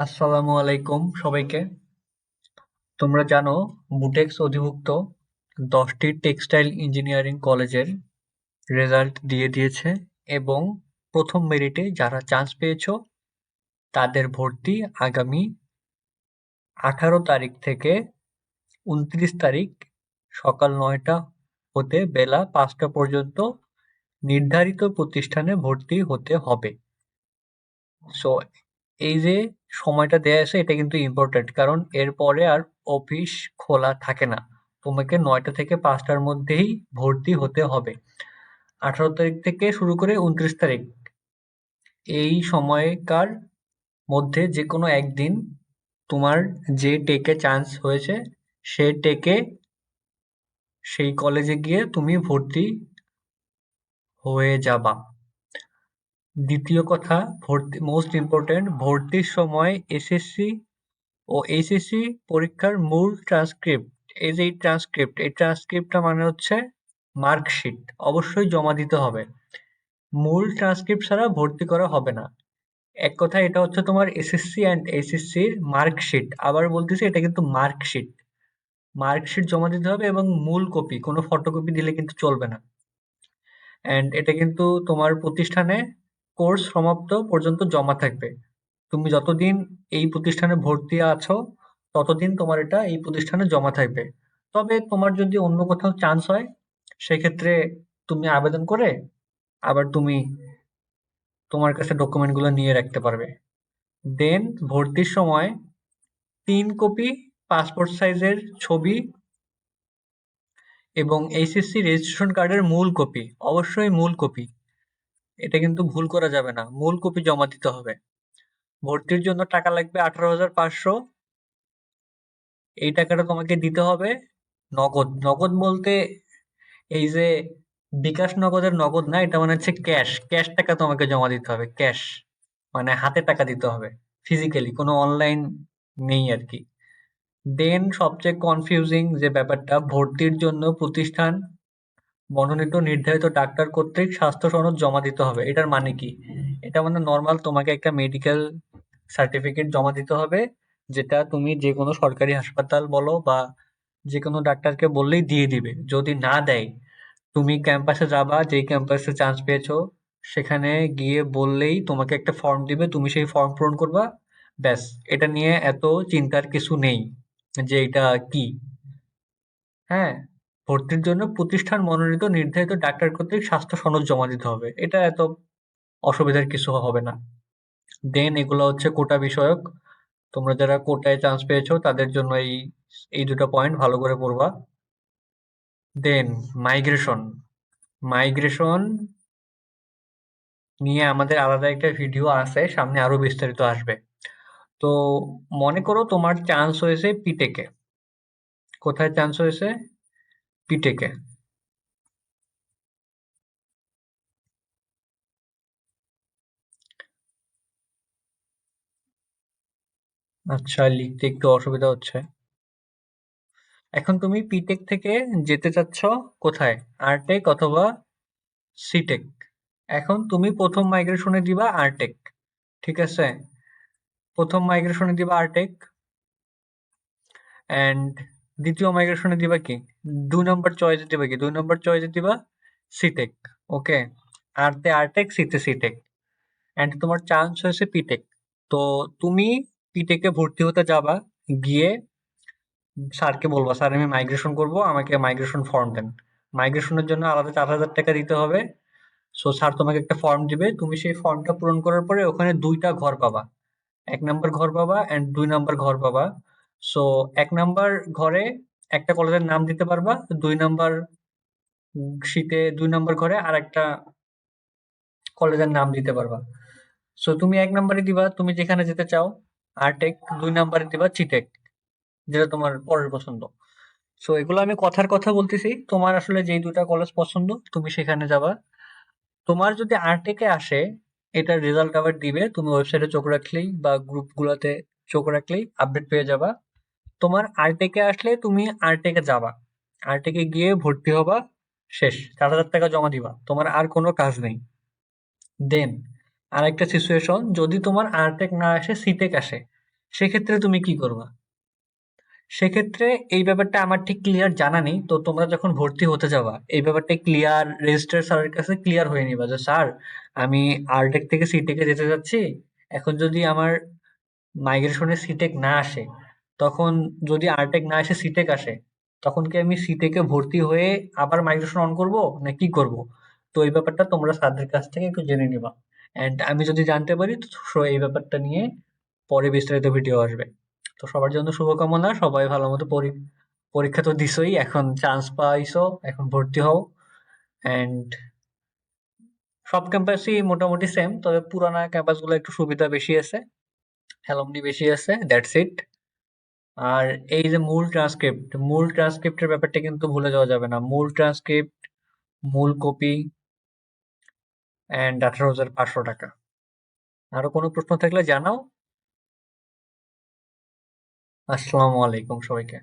আসসালামু আলাইকুম সবাইকে। তোমরা জানো বুটেক্স অধিভুক্ত দশটি টেক্সটাইল ইঞ্জিনিয়ারিং কলেজের রেজাল্ট দিয়ে দিয়েছে এবং প্রথম মেরিটে যারা চান্স পেয়েছ, তাদের ভর্তি আগামী আঠারো তারিখ থেকে উনত্রিশ তারিখ সকাল নয়টা হতে বেলা পাঁচটা পর্যন্ত নির্ধারিত প্রতিষ্ঠানে ভর্তি হতে হবে। সো এই যে সময়টা দেয়া আছে, এটা কিন্তু ইম্পর্টেন্ট কারণ এরপরে আর অফিস খোলা থাকে না। তোমাকে নয়টা থেকে পাঁচটার মধ্যেই ভর্তি হতে হবে। আঠারো তারিখ থেকে শুরু করে উনত্রিশ তারিখ এই সময়কার মধ্যে যে কোনো একদিন তোমার যে টেকে চান্স হয়েছে, সে টেকে সেই কলেজে গিয়ে তুমি ভর্তি হয়ে যাবা। দ্বিতীয় কথা, ভর্তি মোস্ট ইম্পর্টেন্ট ভর্তির সময় এসএসসি ও এইচএসসি পরীক্ষার মূল ট্রান্সক্রিপ্ট এই যে ট্রান্সক্রিপ্ট এই ট্রান্সক্রিপ্টটা মানে হচ্ছে মার্কশিট অবশ্যই জমা দিতে হবে। মূল ট্রান্সক্রিপ্ট ছাড়া ভর্তি করা হবে না। এক কথা এটা হচ্ছে তোমার এসএসসি অ্যান্ড এইচএসসির মার্কশিট আবার বলতেছি এটা কিন্তু মার্কশিট মার্কশিট জমা দিতে হবে এবং মূল কপি কোনো ফটোকপি দিলে কিন্তু চলবে না। অ্যান্ড এটা কিন্তু তোমার প্রতিষ্ঠানে কোর্স সমাপ্ত পর্যন্ত জমা থাকবে। তুমি যতদিন এই প্রতিষ্ঠানে ভর্তি আছো, ততদিন তোমার এটা এই প্রতিষ্ঠানে জমা থাকবে। তবে তোমার যদি অন্য কোথাও চান্স হয়, সেক্ষেত্রে তুমি আবেদন করে আবার তুমি তোমার কাছে ডকুমেন্টগুলো নিয়ে রাখতে পারবে। দেন ভর্তির সময় তিন কপি পাসপোর্ট সাইজের ছবি এবং এইচএসসি রেজিস্ট্রেশন কার্ডের মূল কপি অবশ্যই মূল কপি এটা কিন্তু ভুল করা যাবে না। মূল কপি জমা দিতে হবে। ভর্তির জন্য টাকা লাগবে আঠারো হাজার পাঁচশো। এই টাকাটা তোমাকে দিতে হবে নগদ। নগদ বলতে এই যে বিকাশ নগদের নগদ না, এটা মানে হচ্ছে ক্যাশ। ক্যাশ টাকা তোমাকে জমা দিতে হবে, ক্যাশ। মানে হাতে টাকা দিতে হবে, ফিজিক্যালি। কোনো অনলাইন নেই আর কি। দেন সবচেয়ে কনফিউজিং যে ব্যাপারটা, ভর্তির জন্য প্রতিষ্ঠান মনোনীত নির্ধারিত ডাক্তার কর্তৃক স্বাস্থ্য সনদ জমা দিতে হবে। এটার মানে কি? এটা মানে নর্মাল তোমাকে একটা মেডিকেল সার্টিফিকেট জমা দিতে হবে, যেটা তুমি যে কোনো সরকারি হাসপাতাল বলো বা যে কোনো ডাক্তারকে বললেই দিয়ে দিবে। যদি না দেয়, তুমি ক্যাম্পাসে যাবা, যেই ক্যাম্পাসে চান্স পেয়েছ, সেখানে গিয়ে বললেই তোমাকে একটা ফর্ম দিবে, তুমি সেই ফর্ম পূরণ করবা, ব্যাস। এটা নিয়ে এত চিন্তার কিছু নেই যে এটা কি। হ্যাঁ? ভর্তির জন্য প্রতিষ্ঠান মনোনীত নির্ধারিত ডাক্তার কর্তৃক স্বাস্থ্য সনদ জমা দিতে হবে। এটা এত অসুবিধার কিছু হবে না। দেন এগুলো হচ্ছে কোটা বিষয়ক। তোমরা যারা কোটায় চান্স পেয়েছ, তাদের জন্য এই এই দুটো পয়েন্ট ভালো করে পড়বা। দেন মাইগ্রেশন মাইগ্রেশন নিয়ে আমাদের আলাদা একটা ভিডিও আছে, সামনে আরও বিস্তারিত আসবে। তো মনে করো তোমার চান্স হয়েছে পিটেকে কোথায় চান্স হয়েছে? পিটেকে। আচ্ছা লিখতে একটু অসুবিধা হচ্ছে। এখন তুমি পিটেক থেকে যেতে চাচ্ছ কোথায়? আরটেক অথবা সিটেক এখন তুমি প্রথম মাইগ্রেশনে দিবা আরটেক ঠিক আছে? প্রথম মাইগ্রেশনে দিবা আরটেক অ্যান্ড দ্বিতীয় মাইগ্রেশনে দিবা কি? দুই নম্বর চয়েসে দিবা কি? দুই নম্বর চয়েসে দিবা সিটেক ওকে আরতে আরটেক সিতে সিটেক অ্যান্ড তোমার চান্স হয়েছে পিটেক তো তুমি পিটেকে ভর্তি হতে যাবা, গিয়ে স্যারকে বলবা, স্যার, আমি মাইগ্রেশন করব, আমাকে মাইগ্রেশন ফর্ম দেন। মাইগ্রেশনের জন্য আলাদা চার হাজার টাকা দিতে হবে। সো স্যার তোমাকে একটা ফর্ম দিবে। তুমি সেই ফর্মটা পূরণ করার পরে ওখানে দুইটা ঘর পাবা। এক নম্বর ঘর পাবা অ্যান্ড দুই নাম্বার ঘর পাবা। সো এক নাম্বার ঘরে একটা কলেজের নাম দিতে পারবা, দুই নাম্বার শীতে দুই নাম্বার ঘরে আর একটা কলেজের নাম দিতে পারবা। সো তুমি এক নাম্বারে দিবা, তুমি যেখানে যেতে চাও আরটেক দুই নাম্বারে দিবা চিটেক যেটা তোমার পরের পছন্দ। সো এগুলো আমি কথার কথা বলতেছি, তোমার আসলে যেই দুটা কলেজ পছন্দ, তুমি সেখানে যাবা। তোমার যদি আরটেকে আসে এটার রেজাল্ট আবার দিবে, তুমি ওয়েবসাইটে চোখ রাখলেই বা গ্রুপগুলোতে চোখ রাখলেই আপডেট পেয়ে যাবা। তোমার আরটেকে আসলে তুমি আরটেকে যাবা। আরটেকে গিয়ে ভর্তি হবা, শেষ। চার হাজার টাকা জমা দিবা। তোমার আর কোনো কাজ নেই। দেন আরেকটা সিচুয়েশন যদি তোমার আরটেক না আসে সিটেক আসে, সেক্ষেত্রে তুমি কি করবা? সেক্ষেত্রে এই ব্যাপারটা আমার ঠিক ক্লিয়ার জানা নেই। তো তোমরা যখন ভর্তি হতে যাবা, এই ব্যাপারটা ক্লিয়ার রেজিস্টার স্যারের কাছে ক্লিয়ার হয়ে নিবা যে, স্যার, আমি আরটেক থেকে সিটেকে যেতে যাচ্ছি। এখন যদি আমার মাইগ্রেশনে সিটেক না আসে তখন যদি আরটেক না এসে সিটেক আসে, তখন কি আমি সিটেকে ভর্তি হয়ে আবার মাইগ্রেশন অন করব, না কি করব? তো এই ব্যাপারটা তোমরা স্যারদের কাছ থেকে একটু জেনে নিবা। এন্ড আমি যদি জানতে পারি, তো এই ব্যাপারটা নিয়ে পরে বিস্তারিত ভিডিও আসবে। তো সবার জন্য শুভকামনা, সবাই ভালো মতো পরি- পরীক্ষা তো দিছই, এখন চান্স পাইছো, এখন ভর্তি হও। এন্ড সব ক্যাম্পাসই মোটামুটি সেম তবে পুরানা ক্যাম্পাসগুলো একটু সুবিধা বেশি আছে অ্যালুমনি বেশি আছে দ্যাটস ইট আর এই যে মূল ট্রান্সক্রিপ্ট মূল ট্রান্সক্রিপ্টের ব্যাপারটা কিন্তু ভুলে যাওয়া যাবে না। মূল ট্রান্সক্রিপ্ট মূল কপি অ্যান্ড আঠারো হাজার পাঁচশো টাকা। আরও কোনো প্রশ্ন থাকলে জানাও। আসসালামু আলাইকুম সবাইকে।